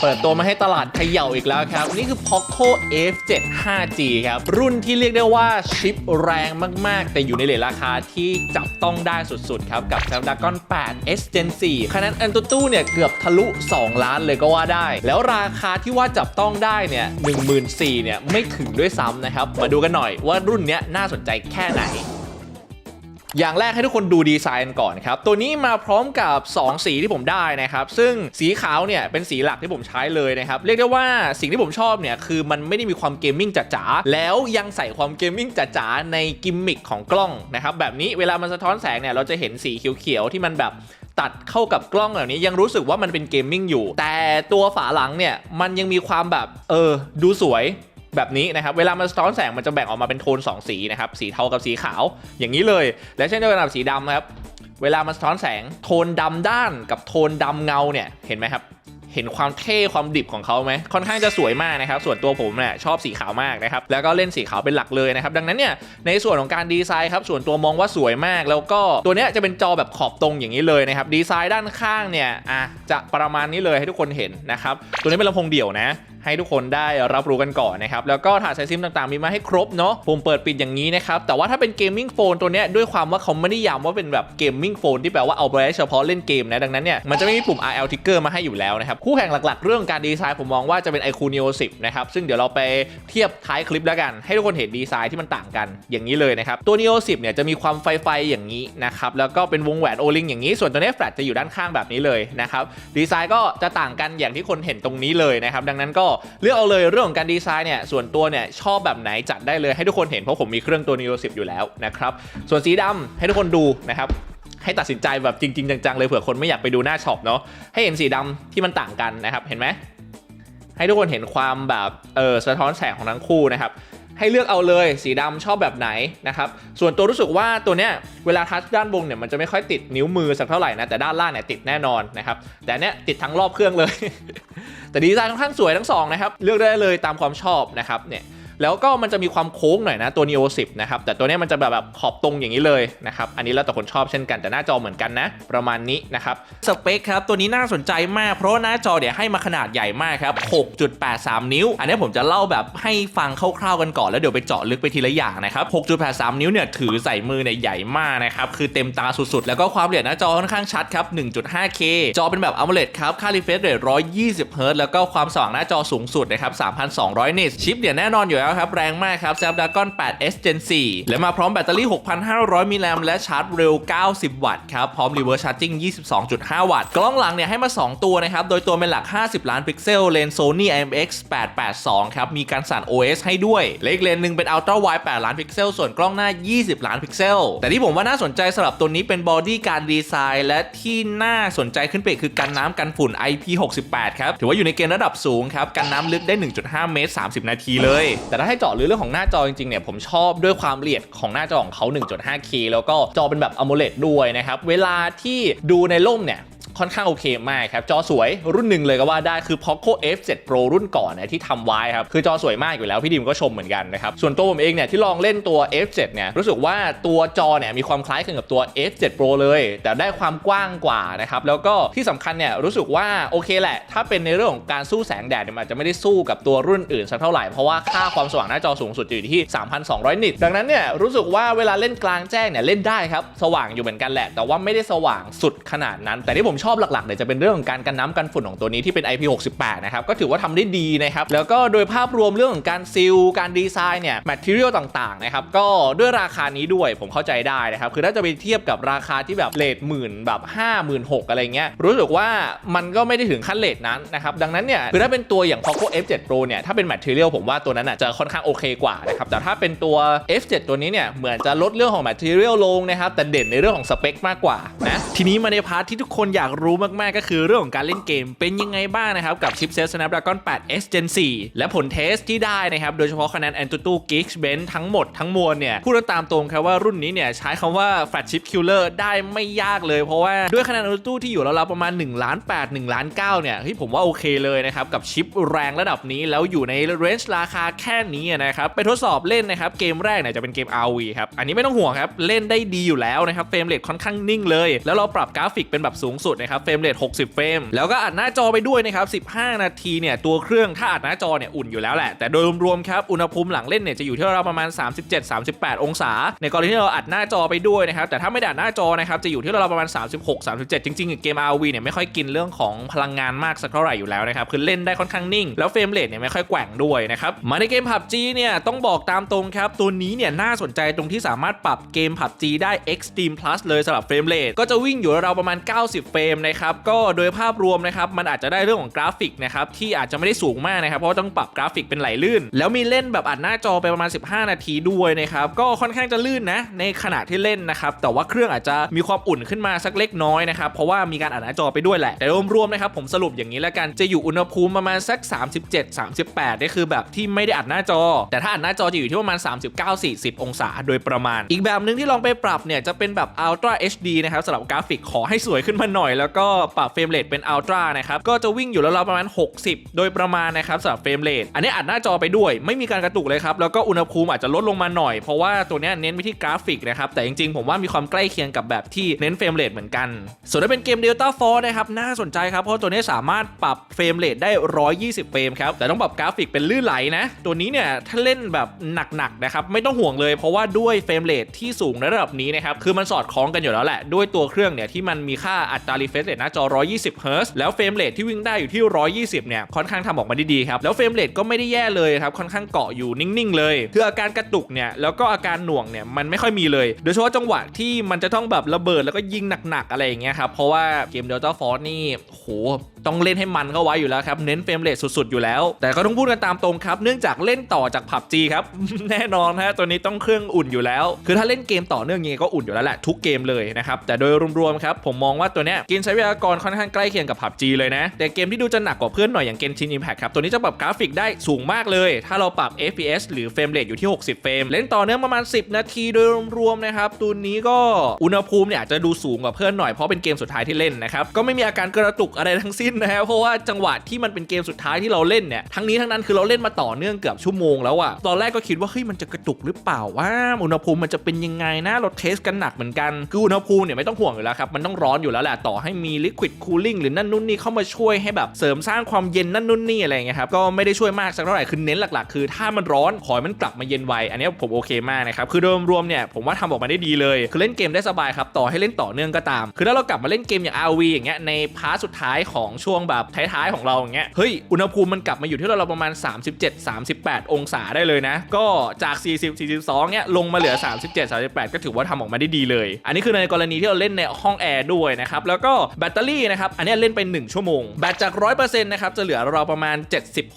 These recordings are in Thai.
เปิดตัวมาให้ตลาดเขย่าอีกแล้วครับ นี่คือ Poco F7 5G ครับ รุ่นที่เรียกได้ว่าชิปแรงมาก ๆ แต่อยู่ในเลทราคาที่จับต้องได้สุด ๆ ครับ กับ Snapdragon 8 S Gen 4 คะแนน AnTuTu เนี่ย เกือบทะลุ 2 ล้านเลยก็ว่าได้ แล้วราคาที่ว่าจับต้องได้เนี่ย14,000เนี่ยไม่ถึงด้วยซ้ำนะครับมาดูกันหน่อยว่ารุ่นนี้น่าสนใจแค่ไหน อย่างแรกให้ทุกคนดูดีไซน์ก่อนครับ ตัวนี้มาพร้อมกับ 2 สีที่ผมได้นะครับ ซึ่งสีขาวเนี่ยเป็นสีหลักที่ผมใช้เลยนะครับ เรียกได้ว่าสิ่งที่ผมชอบเนี่ยคือมันไม่ได้มีความเกมมิ่งจ๋าๆแล้วยังใส่ความเกมมิ่งจ๋าๆในกิมมิคของกล้องนะครับ แบบนี้เวลามันสะท้อนแสงเนี่ยเราจะเห็นสีเขียวๆที่มันแบบตัดเข้ากับกล้องแบบนี้ยังรู้สึกว่ามันเป็นเกมมิ่งอยู่ แต่ตัวฝาหลังเนี่ย มันยังมีความแบบ เออ ดูสวย แบบนี้นะครับ เวลามันสะท้อนแสงมันจะแบ่งออกมาเป็นโทน 2 สีนะครับ สีเทากับสีขาว อย่างนี้เลย และเช่นเดียวกันกับสีดำครับ เวลามันสะท้อนแสงโทนดำด้านกับโทนดำเงาเนี่ย เห็นไหมครับ เห็นความเท่ความดิบของเขาไหม ค่อนข้างจะสวยมากนะครับ ส่วนตัวผมเนี่ยชอบสีขาวมากนะครับ แล้วก็เล่นสีขาวเป็นหลักเลยนะครับ ดังนั้นเนี่ย ในส่วนของการดีไซน์ครับ ส่วนตัวมองว่าสวยมาก แล้วก็ตัวเนี้ยจะเป็นจอแบบขอบตรงอย่างนี้เลยนะครับ ดีไซน์ด้านข้างเนี่ย อะ จะประมาณนี้เลยให้ทุกคนเห็นนะครับ ตัวนี้เป็นลำโพงเดี่ยวนะ ให้ทุกคนได้รับรู้กันก่อนนะครับ แล้วก็ถาดสายซิมต่างๆ มีมาให้ครบเนาะปุ่มเปิดปิดอย่างนี้นะครับ แต่ว่าถ้าเป็นเกมมิ่งโฟนตัวเนี้ยด้วยความว่าเขาไม่ได้ย้ำว่าเป็นแบบเกมมิ่งโฟนที่แปลว่าเอาไปไว้เฉพาะเล่นเกมนะดังนั้นเนี่ยมันจะไม่มีปุ่ม RL Trigger มาให้อยู่แล้วนะครับคู่แข่งหลักๆ เรื่องการดีไซน์ผมมองว่าจะเป็น iQOO Neo 10นะครับซึ่งเดี๋ยวเราไปเทียบท้ายคลิปแล้วกัน ให้ทุกคนเห็นดีไซน์ที่มันต่างกันอย่างนี้เลยนะครับตัว Neo 10เนี่ยจะมีความไฟไฟอย่างนี้นะครับแล้วก็เป็นวงแหวนโอลิงอย่างนี้ ส่วนตัวนี้แฟลชจะอยู่ด้านข้างแบบนี้เลยนะครับดีไซน์ก็จะต่างกันอย่างที่คนเห็นตรงนี้เลยนะครับดังนั้นก็เลือกเอาเลยเรื่องของการดีไซน์เนี่ยส่วนตัวเนี่ยชอบแบบไหนจัดได้เลยให้ทุกคนเห็นเพราะผมมีเครื่องตัว Neo 10 อยู่แล้วนะครับส่วนสีดำให้ทุกคนดูนะครับให้ตัดสินใจแบบจริง ๆ จังๆ เลยเผื่อคนไม่อยากไปดูหน้าช็อปเนาะให้เห็นสีดำที่มันต่างกันนะครับเห็นไหมให้ทุกคนเห็นความแบบเออสะท้อนแสงของทั้งคู่นะครับ ให้เลือกเอาเลย สีดำชอบแบบไหนนะครับ ส่วนตัวรู้สึกว่าตัวเนี้ยเวลาทัชด้านบนเนี่ยมันจะไม่ค่อยติดนิ้วมือสักเท่าไหร่นะ แต่ด้านล่างเนี่ยติดแน่นอนนะครับ แต่เนี้ยติดทั้งรอบเครื่องเลย แต่ดีไซน์ค่อนข้างสวยทั้งสองนะครับ เลือกได้เลยตามความชอบนะครับเนี่ย แล้วก็มันจะมีความโค้งหน่อยนะตัว Neo 10 นะครับ แต่ตัวนี้มันจะแบบแบบขอบตรงอย่างนี้เลยนะครับ อันนี้แล้วแต่คนชอบเช่นกัน แต่หน้าจอเหมือนกันนะ ประมาณนี้นะครับ สเปคครับ ตัวนี้น่าสนใจมาก เพราะว่าหน้าจอเดี๋ยวให้มาขนาดใหญ่มากครับ 6.83 นิ้ว อันนี้ผมจะเล่าแบบให้ฟังคร่าวๆกันก่อน แล้วเดี๋ยวไปเจาะลึกไปทีละอย่างนะครับ 6.83 นิ้วเนี่ยถือใส่มือเนี่ยใหญ่มากนะครับ คือเต็มตาสุดๆ แล้วก็ความละเอียดหน้าจอค่อนข้างชัดครับ 1.5K จอเป็นแบบ AMOLED ครับ ค่า refresh rate 120 Hz แล้วก็ความสว่างหน้าจอสูงสุดนะครับ 3,200 นิตชิปเนี่ยแน่นอนอยู่แล้วครับ แรงมากครับ Snapdragon 8 S Gen 4 และมาพร้อมแบตเตอรี่ 6,500 มิลลิแอมและชาร์จเร็ว 90 วัตต์ครับ พร้อม reverse charging 22.5 วัตต์ กล้องหลังเนี่ยให้มา 2 ตัวนะครับ โดยตัวเป็นหลัก 50 ล้านพิกเซล เลนส์ Sony IMX 882 ครับ มีการสั่น OS ให้ด้วยและอีกเลนหนึ่งเป็น Ultra Wide 8 ล้านพิกเซล ส่วนกล้องหน้า 20 ล้านพิกเซล แต่ที่ผมว่าน่าสนใจสำหรับตัวนี้เป็นบอดี้การดีไซน์ และที่น่าสนใจขึ้นไปคือกันน้ำกันฝุ่น IP68 ครับ ถือว่าอยู่ในเกณฑ์ระดับสูงครับ กันน้ำลึกได้ 1.5 เมตร 30 นาทีเลย แต่ถ้าให้เจาะลึกเรื่องของหน้าจอจริงๆเนี่ยผมชอบด้วยความละเอียดของหน้าจอของเขา 1.5K แล้วก็จอเป็นแบบ AMOLED ด้วยนะครับ เวลาที่ดูในร่มเนี่ย ค่อนข้างโอเคมากครับ จอสวยรุ่นหนึ่งเลยก็ว่าได้คือ Poco F7 Pro รุ่นก่อนนี่ยที่ทำไว้ครับ คือจอสวยมากอยู่แล้ว พี่ดิมก็ชมเหมือนกันนะครับ ส่วนตัวผมเองเนี่ยที่ลองเล่นตัว F7 เนี่ยรู้สึกว่าตัวจอเนี่ยมีความคล้ายคลึงกับตัว F7 Pro เลย แต่ได้ความกว้างกว่านะครับแล้วก็ที่สำคัญเนี่ยรู้สึกว่าโอเคแหละ ถ้าเป็นในเรื่องของการสู้แสงแดดเนี่ยมันอาจจะไม่ได้สู้กับตัวรุ่นอื่นสักเท่าไหร่เพราะว่าค่าความสว่างหน้าจอสูงสุดอยู่ที่ 3,200 นิตดังนั้นเนี่ยรู้สึกว่าเวลาเล่นกลางแจ้งเนี่ยเล่นได้ครับสว่างอยู่เหมือนกันแหละ แต่ว่าไม่ได้สว่างสุดขนาดนั้น แต่ที่ผมชอบอบหลักๆเนี่ยจะเป็นเรื่องของการกันน้ำกันฝุ่นของตัวนี้ที่เป็น IP68 นะครับก็ถือว่าทำได้ดีนะครับแล้วก็โดยภาพรวมเรื่องของการซีลการดีไซน์เนี่ยแมทเทียลต่างๆนะครับก็ด้วยราคานี้ด้วยผมเข้าใจได้นะครับคือถ้าจะไปเทียบกับราคาที่แบบเลทหมื่นแบบ5 6 0 0 0อะไรเงี้ยรู้สึกว่ามันก็ไม่ได้ถึงขั้นเลทนั้นนะครับดังนั้นเนี่ยคือถ้าเป็นตัวอย่าง Poco F7 Pro เนี่ยถ้าเป็นแมทเทียลผมว่าตัวนั้นอะจะค่อนข้างโอเคกว่านะครับแต่ถ้าเป็นตัว F7 ตัวนี้เนี่ยเหมือนจะลดเรื่องของแมทเทียลลงนะครับแต่เด่นในเรื่องของสเปคมากกว่านะทีนี้มาในพาร์ทที่ทุกคนอยากรู้มากๆก็คือเรื่องของการเล่นเกมเป็นยังไงบ้างนะครับ กับชิปเซต Snapdragon 8 S Gen 4 และผลเทสที่ได้นะครับ โดยเฉพาะคะแนน AnTuTu Geekbench ทั้งหมดทั้งมวลเนี่ยพูดตามตรงครับว่ารุ่นนี้เนี่ยใช้คำว่า Flat Chip Killer ได้ไม่ยากเลย เพราะว่าด้วยคะแนน AnTuTu ที่อยู่ราวๆประมาณ1ล้าน8 1ล้าน9เนี่ยเฮ้ยผมว่าโอเคเลยนะครับ กับชิปแรงระดับนี้แล้วอยู่ในเรนจ์ราคาแค่นี้นะครับไปทดสอบเล่นนะครับเกมแรกเนี่ยจะเป็นเกม RV ครับอันนี้ไม่ต้องห่วงครับเล่นได้ดีอยู่แล้วนะครับเฟรมเรทค่อนข้างนิ่งเลย แล้วเราปรับกราฟิกเป็นแบบสูงสุดนะครับเฟรมเรท60 เฟรม แล้วก็อัดหน้าจอไปด้วยนะครับ 15 นาทีเนี่ยตัวเครื่องถ้าอัดหน้าจอเนี่ยอุ่นอยู่แล้วแหละ แต่โดยรวมๆครับอุณหภูมิหลังเล่นเนี่ยจะอยู่ที่เราวประมาณ 37-38 องศา ในกรณีที่เราอัดหน้าจอไปด้วยนะครับแต่ถ้าไม่ด้อัดหน้าจอนะครับจะอยู่ที่เราวประมาณ 36-37 จริงๆเกม RV เนี่ยไม่ค่อยกินเรื่องของพลังงานมากสักเท่าไหร่อยู่แล้วนะครับคือเล่นได้ค่อนข้างนิ่ง แล้วเฟรมเรทเนี่ยไม่ค่อยแกว่งด้วยนะครับมาในเกม PUBG เนี่ยต้องบอกตามตรงครับตัวนี้เนี่ยน่าสนใจตรงที่สามารถปรับเกม PUBG ได้ Extreme Plus เลยสำหรับเฟรมเรทก็จะวิ่งอยู่ราวประมาณ 90 เฟรมนะครับก็โดยภาพรวมนะครับมันอาจจะได้เรื่องของกราฟิกนะครับที่อาจจะไม่ได้สูงมากนะครับเพราะต้องปรับกราฟิกเป็นไหลลื่น แล้วมีเล่นแบบอัดหน้าจอไปประมาณ 15 นาทีด้วยนะครับก็ค่อนข้างจะลื่นนะในขณะที่เล่นนะครับแต่ว่าเครื่องอาจจะมีความอุ่นขึ้นมาสักเล็กน้อยนะครับเพราะว่ามีการอัดหน้าจอไปด้วยแหละแต่รวมๆนะครับผมสรุปอย่างนี้แล้วกันจะอยู่อุณหภูมิประมาณสัก 37 38นี่คือแบบที่ไม่ได้อัดหน้าจอ แต่ถ้าอัดหน้าจอจะอยู่ที่ประมาณ 39 40 องศาโดยประมาณ อีกแบบหนึ่งที่ลองไปปรับเนี่ยจะเป็นแบบ Ultra HD นะครับสำหรับกราฟิกขอให้สวยขึ้นมาหน่อยแล้วก็ปรับเฟรมเรทเป็น Ultra นะครับก็จะวิ่งอยู่แล้วเราประมาณ 60 โดยประมาณนะครับสำหรับเฟรมเรทอันนี้อัดหน้าจอไปด้วย ไม่มีการกระตุกเลยครับแล้วก็อุณหภูมิอาจจะลดลงมาหน่อยเพราะว่าตัวนี้เน้นไปที่กราฟิกนะครับแต่จริงๆ ผมว่ามีความใกล้เคียงกับแบบที่เน้นเฟรมเรทเหมือนกัน ส่วนถ้าเป็นเกม Delta Force นะครับน่าสนใจครับเพราะตัวนี้สามารถปรับเฟรมเรทได้ 120 เฟรมครับแต่ต้องปรับกราฟิกเป็นลื่นไหลนะตัวนี้เนี่ยถ้าเล่นแบบหนักๆนะครับไม่ต้องห่วงเลยเพราะว่าด้วยเฟรมเรทที่สูงในระดับนี้นะครับคือมันสอดคล้องกันอยู่แล้วแหละด้วยตัวเครื่องเนี่ยที่มันมีค่าอัตรา refresh rate หน้าจอ 120 Hz แล้วเฟรมเรทที่วิ่งได้อยู่ที่ 120 เนี่ย ค่อนข้างทำออกมาได้ดีครับ แล้วเฟรมเรทก็ไม่ได้แย่เลยครับ ค่อนข้างเกาะอยู่นิ่ง ๆ เลย คืออาการกระตุกเนี่ย แล้วก็อาการหน่วงเนี่ย มันไม่ค่อยมีเลย โดยเฉพาะจังหวะที่มันจะต้องแบบระเบิดแล้วก็ยิงหนัก ๆ อะไรอย่างเงี้ยครับ เพราะว่าเกม Delta Force นี่โหต้องเล่นให้มันเข้าไว้อยู่แล้วครับ เน้นเฟรมเรทสุดๆ อยู่แล้ว แต่ก็ต้องพูดกันตามตรงครับ เนื่องจากเล่นต่อจากผับจีครับ แน่นอนฮะ ตัวนี้ต้องเครื่องอุ่นอยู่แล้ว คือถ้าเล่นเกมต่อเนื่องยังไงก็อุ่นอยู่แล้วแหละทุกเกมเลยนะครับ แต่โดยรวมๆครับ ผมมองว่าตัวเนี้ยกินใช้เวลากรค่อนข้างใกล้เคียงกับผับจีเลยนะ แต่เกมที่ดูจะหนักกว่าเพื่อนหน่อยอย่างเกมชินอิมแพคครับ ตัวนี้จะปรับกราฟิกได้สูงมากเลย ถ้าเราปรับ FPS หรือเฟรมเรทอยู่ที่ 60 เฟรม เล่นต่อเนื่องประมาณ 10 นาทีโดยรวมๆนะครับ ตัวนี้ก็อุณหภูมิเนี่ยอาจจะดูสูงกว่าเพื่อนหน่อยเพราะเป็นเกมสุดท้ายที่เล่นนะครับ ก็ไม่มีอาการกระตุกอะไรทั้งสิ้นนะฮะ เพราะว่าจังหวะที่มันเป็นเกมสุดท้ายที่เราเล่นเนี่ย ทั้งนี้ทั้งนั้นคือเราเล่นมาต่อเนื่องเกือบชั่วโมงแล้วอะตอนแรกก็คิดว่าเฮ้ยมันจะกระตุกหรือเปล่าว่าอุณหภูมิมันจะเป็นยังไงนะเราเทสกันหนักเหมือนกันคืออุณหภูมิเนี่ยไม่ต้องห่วงอยู่แล้วครับมันต้องร้อนอยู่แล้วแหละต่อให้มีลิควิดคูลิ่งหรือนั่นนู่นนี่เข้ามาช่วยให้แบบเสริมสร้างความเย็นนั่นนู่นนี่อะไรเงี้ยครับก็ไม่ได้ช่วยมากสักเท่าไหร่คือเน้นหลักๆ คือถ้ามันร้อนขอให้มันกลับมาเย็นไวอันนี้ผมโอเคมากนะครับคือโดยรวมเนี่ยผมว่าทำออกมาได้ดีเลย คือเล่นเกมได้สบายครับต่อให้เล่นต่อเนื่องก็ตาม คือถ้าเรากลับมาเล่นเกมอย่าง RV อย่างเงี้ยในพาร์ทสุดท้ายของช่วงแบบท้ายๆของเราอย่างเงี้ยเฮ้ยอุณหภูมิมันกลับมาอยู่ที่เราประมาณ 37-38 องศาได้เลยนะ ก็จาก 40-42เนี่ยลงมาเหลือ 37-38 ก็ถือว่าทำออกมาได้ดีเลย อันนี้คือในกรณีที่เราเล่นในห้องแอร์ด้วยนะครับแล้วก็แบตเตอรี่นะครับอันนี้เล่นไป 1 ชั่วโมง แบตจาก 100%นะครับจะเหลือเราประมาณ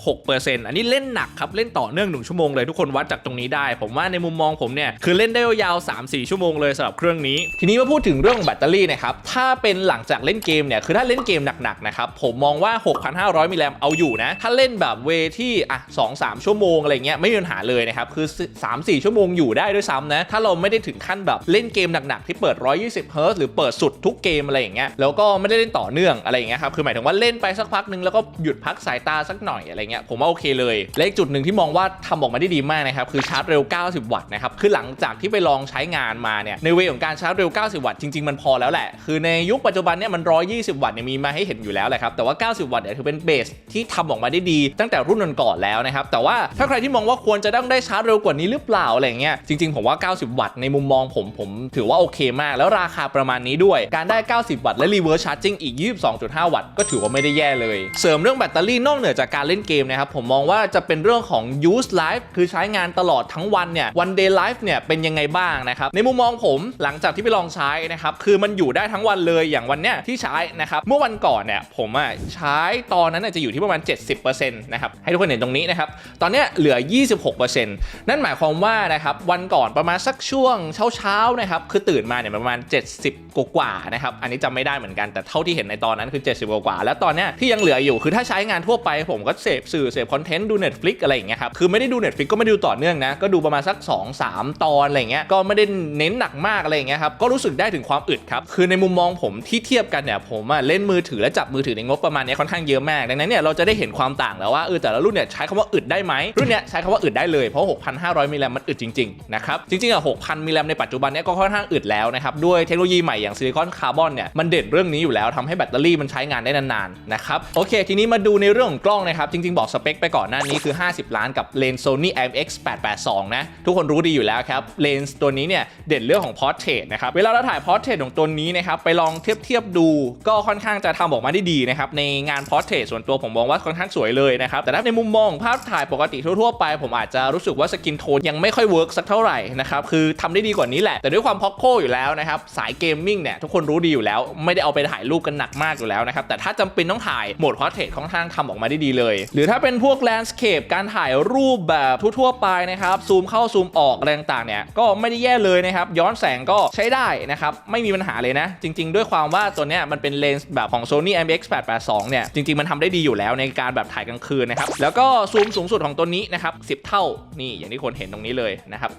76%อันนี้เล่นหนักครับเล่นต่อเนื่อง 1 ชั่วโมงเลยทุกคนวัดจากตรงนี้ได้ ผมว่าในมุมมองผมเนี่ยคือเล่นได้ยาว3-4 ชั่วโมงเลยสำหรับเครื่องนี้ ทีนี้มาพูดถึงเรื่องของแบตเตอรี่นะครับถ้าเป็นหลังจากเล่นเกมเนี่ยคือถ้าเล่นเกมหนักๆนะครับผมมองว่า 6,500 มิลลิแอมเอาอยู่นะถ้าเล่นแบบเวที่อะ2-3ชั่วโมงอะไรเงี้ยไม่มีปัญหาเลยนะครับคือ 3-4 ชั่วโมงอยู่ได้ด้วยซ้ำนะถ้าเราไม่ได้ถึงขั้นแบบเล่นเกมหนักๆที่เปิด 120 เฮิร์ตหรือเปิดสุดทุกเกมอะไรอย่างเงี้ยแล้วก็ไม่ได้เล่นต่อเนื่องอะไรอย่างเงี้ยครับคือหมายถึงว่าเล่นไปสักพักหนึ่งแล้วก็หยุดพักสายตาสักหน่อยอะไรเงี้ยผมว่าโอเคเลยและอีกจุดหนึ่งที่มองว่าทำออกมาได้ดีมากนะครับคือชาร์จเร็ว 90 วัตต์นะครับคือหลังจากที่ไปลองใช้งานมาเนี่ยในเวของการชาร์จเร็ว 90 วัตต์จริงๆมันพอแล้วแหละคือในยุคปัจจุบันเนี่ยมัน 120 วัตต์เนี่ยมีมาให้เห็นอยู่แล้วแหละครับแต่ว่า 90 วัตต์เนี่ยถือเป็นเบสที่ทำออกมาได้ดี ตั้งแต่รุ่นก่อนๆแล้วนะครับแต่ว่าถ้าใครที่มองว่าควรจะต้องได้ชาร์จเร็วกว่านี้หรือเปล่าอะไรเงี้ยจริงๆผมว่า 90 วัตต์ในมุมมองผมผมถือว่าโอเคมาก แล้วราคาประมาณนี้ด้วยการได้ 90 วัตต์และรีเวิร์สชาร์จิ่งอีก 22.5 วัตต์ก็ถือว่าไม่ได้แย่เลย เสริมเรื่องแบตเตอรี่นอกเหนือจากการเล่นเกมนะครับผมมองว่าจะเป็นเรื่องของ use life คือใช้งานตลอดทั้งวันเนี่ย one day life เนี่ยเป็นยังไงบ้างนะครับ ในมุมมองผมหลังจากที่ไปลองใช้นะครับคือมันอยู่ได้ทั้งวันเลยอย่างวันเนี้ยที่ใช้นะครับเมื่อวันก่อนเนี่ยผมอะใช้ตอนนั้นจะอยู่ที่ประมาณ 70%นะครับให้ทุกคนเห็นตรงนี้นะครับตอนเนี้ยเหลือ 26%นั่นหมายความว่านะครับวันก่อนประมาณสักช่วงเช้าๆนะครับคือตื่นมาเนี่ยประมาณ 70กว่าๆนะครับอันนี้จำไม่ได้เหมือนกันแต่เท่าที่เห็นในตอนนั้นคือ 70 กว่า แล้วตอนเนี้ยที่ยังเหลืออยู่คือถ้าใช้งานทั่วไปผมก็เสพสื่อเสพคอนเทนต์ดู Netflix อะไรอย่างเงี้ยครับคือไม่ได้ดู Netflix ก็ไม่ดูต่อเนื่องนะก็ดูประมาณสัก 2-3 ตอนอะไรเงี้ยก็ไม่ได้เน้นหนักมากอะไรอย่างเงี้ยครับก็รู้สึกได้ถึงความอึดครับคือในมุมมองผมที่เทียบกันเนี่ยผมอะเล่นมือถือและจับมือถือในงบประมาณนี้ค่อนข้างเยอะมากดังนั้นเนี่ยเราจะได้เห็นความต่างแล้วว่าเออแต่ละรุ่นเนี่ยใช้คำว่าอึดได้ไหมรุ่นเนี้ยใช้คำว่าอึดได้เลยเพราะ 6,500 มิลลิแอมมันอึดจริงๆนะครับจริงๆอะ6,000 มิลลิแอมในปัจจุบันเนี้ยก็ค่อนข้างอึดแล้วนะครับด้วยเทคโนโลยีใหม่อย่างซิลิคอนคาร์บอนเนี่ยมันเด่นเรื่องนี้อยู่แล้วทำให้แบตเตอรี่มันใช้งานได้นานๆนะครับโอเค ทีนี้มาดูในเรื่องของกล้องนะครับ จริงๆ บอกสเปคไปก่อนหน้านี้คือ 50 ล้านกับเลนส์ Sony IMX 882 นะทุกคนรู้ดีอยู่แล้วครับเลนส์ตัวนี้เนี่ยเด่นเรื่องของ Portrait นะครับเวลาเราถ่าย Portrait ของตัวนี้นะครับไปลองเทียบเทียบดูก็ค่อนข้างจะทำออกมาได้ดีนะครับในงาน Portrait ส่วนตัวผมมองว่าค่อนข้างสวยเลยนะครับแต่ถ้าในมุมมองภาพถ่ายปกติทั่วๆไป ผมอาจจะรู้สึกว่าสกินโทนยังไม่ค่อยเวิร์กสักเท่าไหร่นะครับคือทำได้ดีกว่านี้แหละแต่ด้วยความพ็อกโคอยู่แล้วนะครับสายเกมมิ่งเนี่ยทุกคนรู้ดีอยู่แล้วไม่ได้เอาไปถ่ายรูปกันหนักมากอยู่แล้วนะครับ แต่ถ้าจำเป็นต้องถ่ายโหมด Portrait ค่อนข้างทำออกมาได้ดีเลย หรือถ้าเป็นพวก Landscape การถ่ายรูปแบบทั่วๆไปนะครับ ซูมเข้าซูมออกอะไรต่างๆเนี่ยก็ไม่ได้แย่เลยนะครับ ย้อนแสงก็ใช้ได้นะครับ ไม่มีปัญหาเลยนะ จริง ๆ ด้วยความว่าตัวเนี้ยมันเป็นเลนส์แบบของ Sony IMX 882 เนี่ยจริง ๆ มันทำได้ดีอยู่แล้วในการแบบถ่ายกลางคืนนะครับแล้วก็ซูมสูงสุดของตัวนี้นะครับ10 เท่านี่อย่างที่คนเห็นตรงนี้เลยนะครับ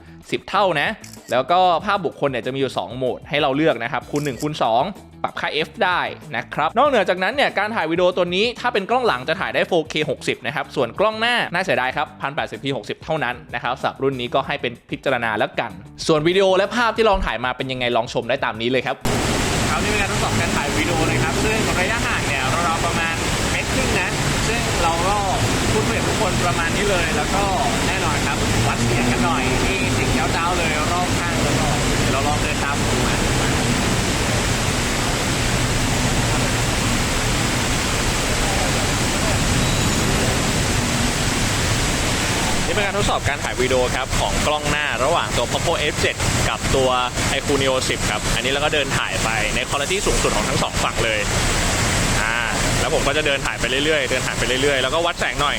10 เท่านะแล้วก็ภาพบุคคลเนี่ยจะมีอยู่ 2 โหมดให้เราเลือกนะครับคูณ1คูณ2 ปรับค่า f ได้นะครับ นอกเหนือจากนั้นเนี่ยการถ่ายวิดีโอตัวนี้ถ้าเป็นกล้องหลังจะถ่ายได้ 4K 60 นะครับ ส่วนกล้องหน้าน่าเสียดายครับ 1080p 60 เท่านั้นนะครับสำหรับรุ่นนี้ก็ให้เป็นพิจารณาแล้วกัน ส่วนวิดีโอและภาพที่ลองถ่ายมาเป็นยังไงลองชมได้ตามนี้เลยครับครับนี่เป็นการทดสอบการถ่ายวิดีโอนะครับ ซึ่งระยะห่างเนี่ยเราประมาณเมตรครึ่งนะซึ่งเราก็พูดคุยกับทุกคนประมาณนี้เลย แล้วก็แน่นอนครับวัดเสียงกันหน่อยมีเสิ่งเจ้าๆเลยรอบข้างแล้วก็เดี๋ยวเราลองเดินตามผมมา นี่เป็นการทดสอบการถ่ายวิดีโอครับของกล้องหน้าระหว่างตัว Poco F7 กับตัว iQOO Neo 10 ครับ อันนี้เราก็เดินถ่ายไปในคุณภาพสูงสุดของทั้งสองฝั่งเลยอ่าแล้วผมก็จะเดินถ่ายไปเรื่อยๆ เดินถ่ายไปเรื่อยๆ แล้วก็วัดแสงหน่อย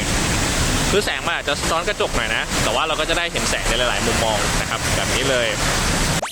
คือแสงมันอาจจะซ้อนกระจกหน่อยนะ แต่ว่าเราก็จะได้เห็นแสงในหลาย ๆ มุมมองนะครับแบบนี้เลย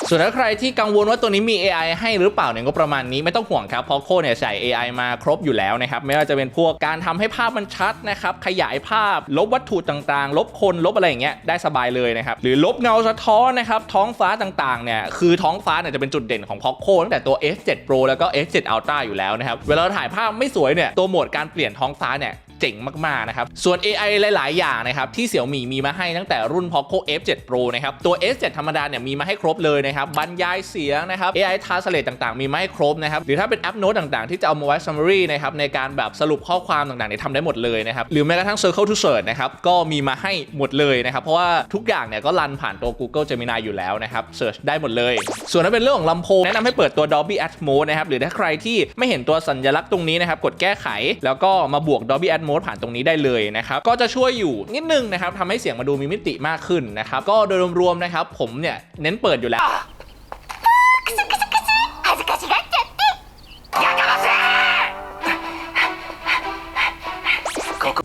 ส่วนถ้าใครที่กังวลว่าตัวนี้มี AI ให้หรือเปล่าเนี่ยก็ประมาณนี้ไม่ต้องห่วงครับ เพราะโคเนี่ยใส่ AI มาครบอยู่แล้วนะครับ ไม่ว่าจะเป็นพวกการทำให้ภาพมันชัดนะครับ ขยายภาพ ลบวัตถุต่างๆ ลบคนลบอะไรอย่างเงี้ยได้สบายเลยนะครับ หรือลบเงาสะท้อนนะครับ ท้องฟ้าต่างๆเนี่ยคือท้องฟ้าเนี่ยจะเป็นจุดเด่นของ Poco ตั้งแต่ตัว F7 Pro แล้วก็ F7 Ultra อยู่แล้วนะครับเวลาถ่ายภาพไม่สวยเนี่ยตัวโหมดการเปลี่ยนท้องฟ้าเนี่ย เจ๋งมากๆนะครับ ส่วน AI หลาย ๆ อย่างนะครับที่เสี่ยวมี่มีมาให้ตั้งแต่รุ่น Poco F7 Pro นะครับตัว S7 ธรรมดาเนี่ยมีมาให้ครบเลยนะครับบรรยายเสียงนะครับ AI Translate ต่างๆ มีมาให้ครบนะครับหรือถ้าเป็นแอปโน้ตต่างๆ ที่จะเอามาไว้ summary นะครับในการแบบสรุปข้อความต่างๆเนี่ยทำได้หมดเลยนะครับหรือแม้กระทั่ง Circle to Search นะครับก็มีมาให้หมดเลยนะครับเพราะว่าทุกอย่างเนี่ยก็รันผ่านตัว Google Gemini อยู่แล้วนะครับ Search ได้หมดเลย ส่วนถ้าเป็นเรื่องของลำโพงแนะนำให้เปิดตัว Dolby Atmos นะครับหรือถ้าใครที่ไม่เห็นตัวสัญลักษณ์ตรงนี้นะครับกดแก้ไข แล้วก็มาบวก Dolby Atmos ผ่านตรงนี้ได้เลยนะครับก็จะช่วยอยู่นิดนึงนะครับทำให้เสียงมาดูมีมิติมากขึ้นนะครับก็โดยรวมๆนะครับผมเนี่ยเน้นเปิดอยู่แล้ว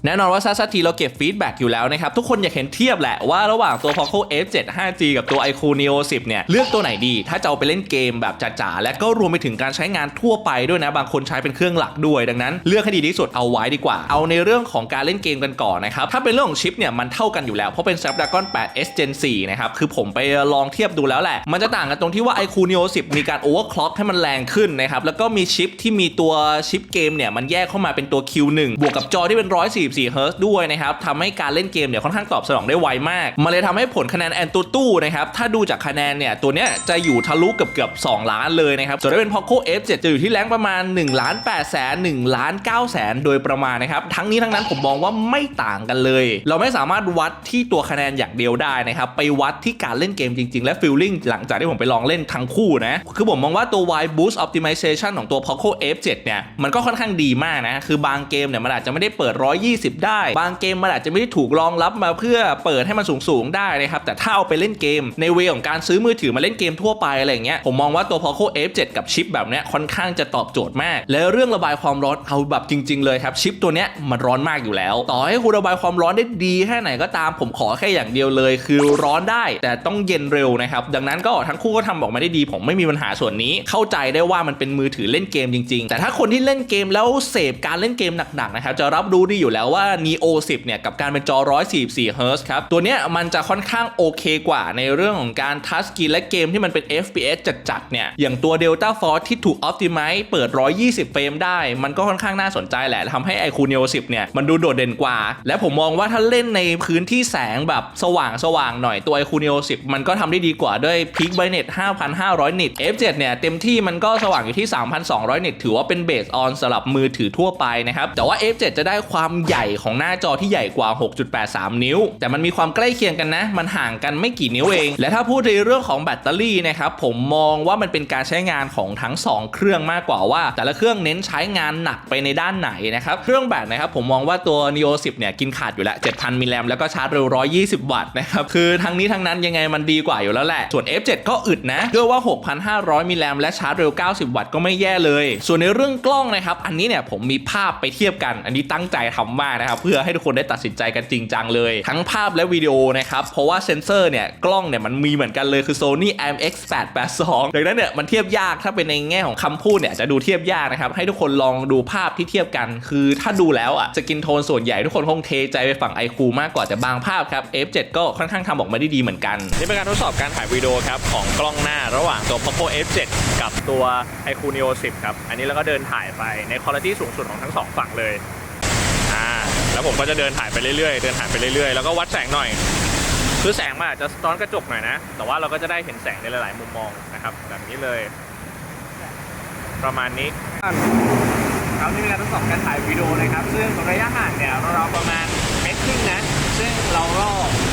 แน่นอนว่าซาซาทีเราเก็บฟีดแบ็กอยู่แล้วนะครับ ทุกคนอยากเห็นเทียบแหละว่าระหว่างตัว Poco F7 5G กับตัว iQOO Neo 10 เนี่ย เลือกตัวไหนดี ถ้าจะเอาไปเล่นเกมแบบจ๋าๆและก็รวมไปถึงการใช้งานทั่วไปด้วยนะ บางคนใช้เป็นเครื่องหลักด้วย ดังนั้นเลือกให้ดีที่สุดเอาไว้ดีกว่า เอาในเรื่องของการเล่นเกมกันก่อนนะครับ ถ้าเป็นเรื่องของชิปเนี่ยมันเท่ากันอยู่แล้วเพราะเป็น Snapdragon 8S Gen 4นะครับคือผมไปลองเทียบดูแล้วแหละ มันจะต่างกันตรงที่ว่า iQOO Neo 10 มีการ overclock ให้มันแรงขึ้นนะครับแล้วก็มีชิปที่มีตัวชิปเกมเนี่ยมันแยกเข้ามาเป็นตัว Q1 บวกกับจอที่เป็น144 Hz ด้วยนะครับทำให้การเล่นเกมเนี่ยค่อนข้างตอบสนองได้ไวมาก มันเลยทำให้ผลคะแนนแอนตูตู้นะครับ ถ้าดูจากคะแนนเนี่ย ตัวเนี้ยจะอยู่ทะลุเกือบเกือบ2ล้านเลยนะครับ ส่วนถ้าเป็น Poco F7 จะอยู่ที่แรงประมาณ1ล้าน8แสน1ล้าน9แสนโดยประมาณนะครับ ทั้งนี้ทั้งนั้นผมมองว่าไม่ต่างกันเลย เราไม่สามารถวัดที่ตัวคะแนนอย่างเดียวได้นะครับ ไปวัดที่การเล่นเกมจริง ๆ และฟีลลิ่งหลังจากที่ผมไปลองเล่นทั้งคู่นะ คือผมมองว่าตัว Wide Boost Optimization ของตัว Poco F7 เนี่ย มันก็ค่อนข้างดีมากนะ คือบางเกมเนี่ยมันอาจจะไม่ได้เปิด120ได้ บางเกมมันอาจจะไม่ได้ถูกรองรับมาเพื่อเปิดให้มันสูงๆได้นะครับ แต่ถ้าเอาไปเล่นเกม ในเวของการซื้อมือถือมาเล่นเกมทั่วไปอะไรเงี้ยผมมองว่าตัว Poco F7 กับชิปแบบเนี้ยค่อนข้างจะตอบโจทย์มาก และเรื่องระบายความร้อนเอาแบบจริง ๆ เลยครับชิปตัวเนี้ยมันร้อนมากอยู่แล้ว ต่อให้คุณระบายความร้อนได้ดีแค่ไหนก็ตามผมขอแค่อย่างเดียวเลย คือร้อนได้แต่ต้องเย็นเร็วนะครับดังนั้นก็ทั้งคู่ก็ทำออกมาได้ดี ผมไม่มีปัญหาส่วนนี้ เข้าใจได้ว่ามันเป็นมือถือเล่นเกมจริง ๆ แต่ถ้าคนที่เล่นเกมแล้วเสพการเล่นเกมหนักๆนะครับจะรับรู้ดีอยู่แล้วว่า Neo 10 เนี่ย กับการเป็นจอ 144 Hz ครับ ตัวเนี้ยมันจะค่อนข้างโอเคกว่าในเรื่องของการทัชสกรีนและเกมที่มันเป็น FPS จัดๆ เนี่ย อย่างตัว Delta Force ที่ถูก Optimize เปิด 120 เฟรมได้ มันก็ค่อนข้างน่าสนใจแหละทำให้ iQOO Neo 10 เนี่ย มันดูโดดเด่นกว่า และผมมองว่าถ้าเล่นในพื้นที่แสงแบบสว่างสว่างหน่อยตัว iQOO Neo 10 มันก็ทำได้ดีกว่าด้วย Peak Brightness 5,500 นิต F7 เนี่ยเต็มที่มันก็สว่างอยู่ที่ 3,200 นิตถือว่าเป็นเบสออนสำหรับมือถือทั่วไปนะครับแต่ว่า F7 จะได้ความใหญ่ใหญ่ของหน้าจอที่ใหญ่กว่า 6.83 นิ้ว แต่มันมีความใกล้เคียงกันนะ มันห่างกันไม่กี่นิ้วเอง และถ้าพูดในเรื่องของแบตเตอรี่นะครับผมมองว่ามันเป็นการใช้งานของทั้ง 2 เครื่องมากกว่าว่า แต่ละเครื่องเน้นใช้งานหนักไปในด้านไหนนะครับเครื่องแบตนะครับผมมองว่าตัว Neo 10 เนี่ยกินขาดอยู่แล้ว 7,000 มิลลิแอมแล้วก็ชาร์จเร็ว 120 วัตต์นะครับคือทั้งนี้ทั้งนั้นยังไงมันดีกว่าอยู่แล้วแหละส่วน F7 ก็อึดนะด้วยว่า 6,500 มิลลิแอมและชาร์จเร็ว 90 วัตต์ก็ไม่แย่เลย ส่วนในเรื่องกล้องนะครับอันนี้เนี่ยผมมีภาพไปเทียบกัน อันนี้ตั้งใจทำมากนะครับเพื่อให้ทุกคนได้ตัดสินใจกันจริงจังเลย ทั้งภาพและวิดีโอนะครับเพราะว่าเซนเซอร์เนี่ยกล้องเนี่ยมันมีเหมือนกันเลยคือ Sony IMX 882 ดังนั้นเนี่ยมันเทียบยากถ้าเป็นในแง่ของคำพูดเนี่ยจะดูเทียบยากนะครับให้ทุกคนลองดูภาพที่เทียบกัน คือถ้าดูแล้วอะสกินโทนส่วนใหญ่ทุกคนคงเทใจไปฝั่ง iQOO มากกว่าแต่บางภาพครับ F7 ก็ค่อนข้างทำออกมาได้ดีเหมือนกันนี่เป็นการทดสอบการถ่ายวิดีโอครับของกล้องหน้าระหว่างตัว Poco F7 กับตัว iQOO Neo 10ครับอันนี้เราก็เดินถ่ายไปในคุณภาพสูงสุดของทั้งสองฝั่งเลย แล้วผมก็จะเดินถ่ายไปเรื่อยๆ เดินถ่ายไปเรื่อยๆ แล้วก็วัดแสงหน่อย คือแสงมันอาจจะซ้อนกระจกหน่อยนะ แต่ว่าเราก็จะได้เห็นแสงในหลายๆ มุมมองนะครับ แบบนี้เลย ประมาณนี้ ครับนี่เป็นการทดสอบการถ่ายวิดีโอนะครับ ซึ่งระยะห่างเนี่ยเราประมาณเมตรครึ่งนะ ซึ่งเราก็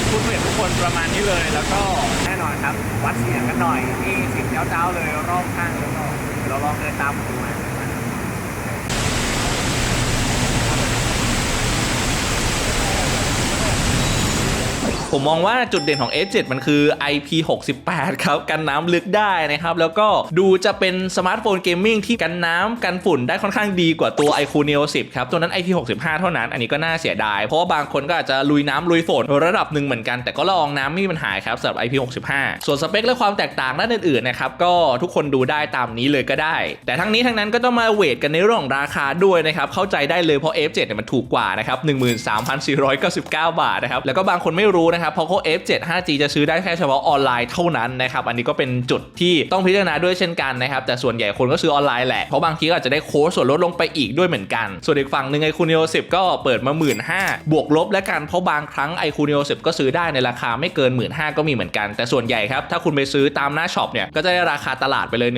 พูดคุยกับทุกคนประมาณนี้เลย แล้วก็แน่นอนครับ วัดเสียงกันหน่อยนี่เสียงเจ้าๆเลยรอบข้างแล้วก็เดี๋ยวเราลองเดินตามผมมา ผมมองว่าจุดเด่นของ F7 มันคือ IP68 ครับ กันน้ำลึกได้นะครับ แล้วก็ดูจะเป็นสมาร์ทโฟนเกมมิ่งที่กันน้ำกันฝุ่นได้ค่อนข้างดีกว่าตัว iQOO Neo 10 ครับ ตัวนั้น IP65 เท่านั้น อันนี้ก็น่าเสียดาย เพราะว่าบางคนก็อาจจะลุยน้ำลุยฝนระดับหนึ่งเหมือนกัน แต่ก็ละอองน้ำไม่มีปัญหาครับสำหรับ IP65 ส่วนสเปคและความแตกต่างด้านอื่นๆนะครับก็ทุกคนดูได้ตามนี้เลยก็ได้ แต่ทั้งนี้ทั้งนั้นก็ต้องมาเวทกันในเรื่องของราคาด้วยนะครับเข้าใจได้เลยเพราะ F7 เนี่ยมันถูกกว่านะครับ13,499 บาทนะครับแล้วก็บางคนไม่รู้นะครับเพราะเขา F7 5G จะซื้อได้แค่เฉพาะออนไลน์เท่านั้นนะครับ อันนี้ก็เป็นจุดที่ต้องพิจารณาด้วยเช่นกันนะครับ แต่ส่วนใหญ่คนก็ซื้อออนไลน์แหละ เพราะบางทีก็อาจจะได้โค้ดส่วนลดลงไปอีกด้วยเหมือนกัน ส่วนอีกฝั่งหนึ่งไอคูเนโอ10ก็เปิดมา 1 5ื่นบวกลบและกัน เพราะบางครั้งไอคูเนโอ10ก็ซื้อได้ในราคาไม่เกิน 1 5ื่นก็มีเหมือนกัน แต่ส่วนใหญ่ครับถ้าคุณไปซื้อตามหน้าช็อปเนี่ยก็จะได้ราคาตลาดไปเลย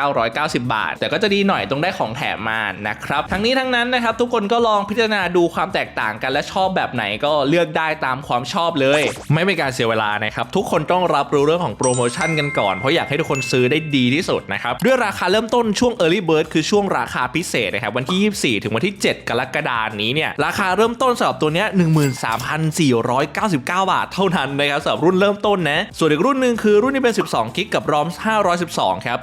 15,990 บาท แต่ก็จะดีหน่อยตรงได้ของแถมมานะครับทั้งนี้ทั้งนั้นนะครับทุกคนก็ลองพิจารณาดูความแตกต่างกันและชอบแบบไหนก็เลือกได้ตามความชอบเลย ไม่เป็นการเสียเวลานะครับ ทุกคนต้องรับรู้เรื่องของโปรโมชั่นกันก่อน เพราะอยากให้ทุกคนซื้อได้ดีที่สุดนะครับ ด้วยราคาเริ่มต้นช่วง Early Bird คือช่วงราคาพิเศษนะครับวันที่ 24 ถึงวันที่ 7 กรกฎาคมนี้เนี่ยราคาเริ่มต้นสำหรับตัวเนี้ย13,499 บาทเท่านั้นนะครับสำหรับรุ่นเริ่มต้นนะส่วนอีกรุ่นหนึ่งคือรุ่นที่เป็น 12 กิกกับ ROM 512ครับ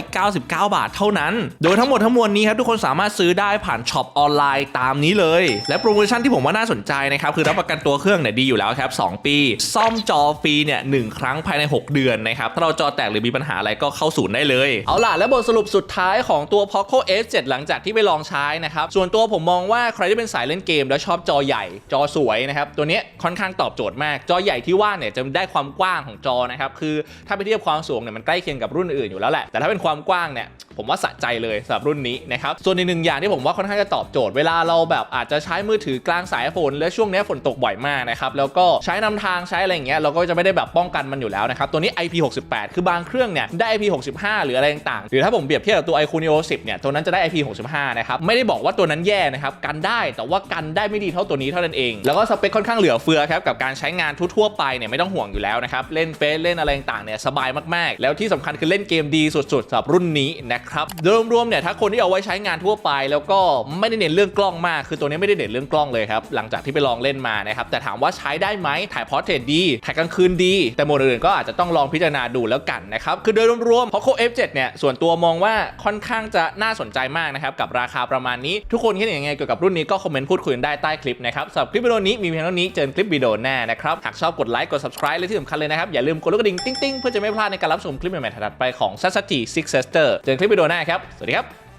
14,499 บาทเท่านั้น โดยทั้งหมดทั้งมวลนี้ครับทุกคนสามารถซื้อได้ผ่านช็อปออนไลน์ตามนี้เลย และโปรโมชั่นที่ผมว่าน่าสนใจนะครับคือรับประกันตัวเครื่องเนี่ยดีอยู่แล้วครับ 2 ปี ซ่อมจอฟรีเนี่ยหนึ่งครั้งภายใน 6 เดือนนะครับ ถ้าเราจอแตกหรือมีปัญหาอะไรก็เข้าศูนย์ได้เลย เอาล่ะ และบทสรุปสุดท้ายของตัว Poco F7 หลังจากที่ไปลองใช้นะครับ ส่วนตัวผมมองว่าใครที่เป็นสายเล่นเกม แล้วชอบจอใหญ่จอสวยนะครับ ตัวนี้ค่อนข้างตอบโจทย์มาก จอใหญ่ที่ว่าเนี่ยจะได้ความกว้างของจอนะครับ คือถ้าไปเทียบความสูงเนี่ยมันใกล้เคียงกับรุ่นอื่นอยู่แล้วแหละ แต่ถ้าเป็นความกว้างเนี่ยผมว่าสะใจเลยสำหรับรุ่นนี้นะครับ ส่วนอีกหนึ่งอย่างที่ผมว่าค่อนข้างจะตอบโจทย์เวลาเราแบบอาจจะใช้มือถือกลางสายฝนและช่วงนี้ฝนตกบ่อยมากานะครับ แล้วก็ใช้นำทางใช้อะไรอย่างเงี้ยเราก็จะไม่ได้แบบป้องกันมันอยู่แล้วนะครับ ตัวนี้ IP68 คือบางเครื่องเนี่ยได้ IP65 หรืออะไรต่างๆ หรือถ้าผมเปรียบเทียบกับตัว iQOO Neo 10เนี่ยตัวนั้นจะได้ IP65 นะครับ ไม่ได้บอกว่าตัวนั้นแย่นะครับ กันได้แต่ว่ากันได้ไม่ดีเท่าตัวนี้เท่านั้นเอง แล้วก็สเปคค่อนข้างเหลือเฟือครับกับการใช้งานทั่วๆไปเนี่ยไม่ต้องห่วงอยู่แล้วนะครับเล่นเฟซเล่นอะไรต่างๆเนี่ยสบายมากๆ แล้วที่สำคัญคือเล่นเกมดีสุดๆสำหรับรุ่นนี้นะครับโดยรวมๆเนี่ยถ้าคนที่เอาไว้ใช้งานทั่วไป แล้วก็ไม่ได้เน้นเรื่องกล้องมาก คือตัวนี้ไม่ได้เน้นเรื่องกล้องเลยครับหลังจากที่ไปลองเล่นมานะครับแต่ถามว่าใช้ได้ไหมถ่ายพอร์เทรตดีถ่ายกลางคืนดี แต่โหมดอื่นก็อาจจะต้องลองพิจารณาดูแล้วกันนะครับคือโดยรวมๆ Poco F7 เนี่ยส่วนตัวมองว่าค่อนข้างจะน่าสนใจมากนะครับกับราคาประมาณนี้ทุกคนคิดยังไงเกี่ยวกับรุ่นนี้ก็คอมเมนต์พูดคุยกันได้ใต้คลิปนะครับสำหรับคลิปวิดีโอนี้มีเพียงเท่านี้เจอกันคลิปวิดีโอหน้านะครับหากชอบกดไลค์กด subscribe และที่สำคัญเลยนะครับอย่าลืมกดลูกกระดิ่งติ๊งๆเพื่อจะไม่พลาดในการรับชมคลิปใหม่ๆถัดไปของ s a s a t i Six Sister เจอกันคลิปวิดีโอหน้าครับสวัสดีครับ